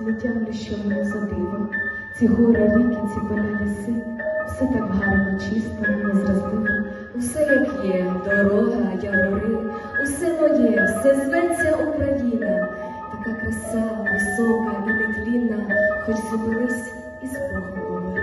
не тямлю, мене за диво, ці гори, ріки, ці поля ліси, все так гарно, чисто, незразливо, усе як є, дорога, явори, усе моє, все зветься Україна, така краса висока і нетлінна, хоч зупинись і спогад помилуй.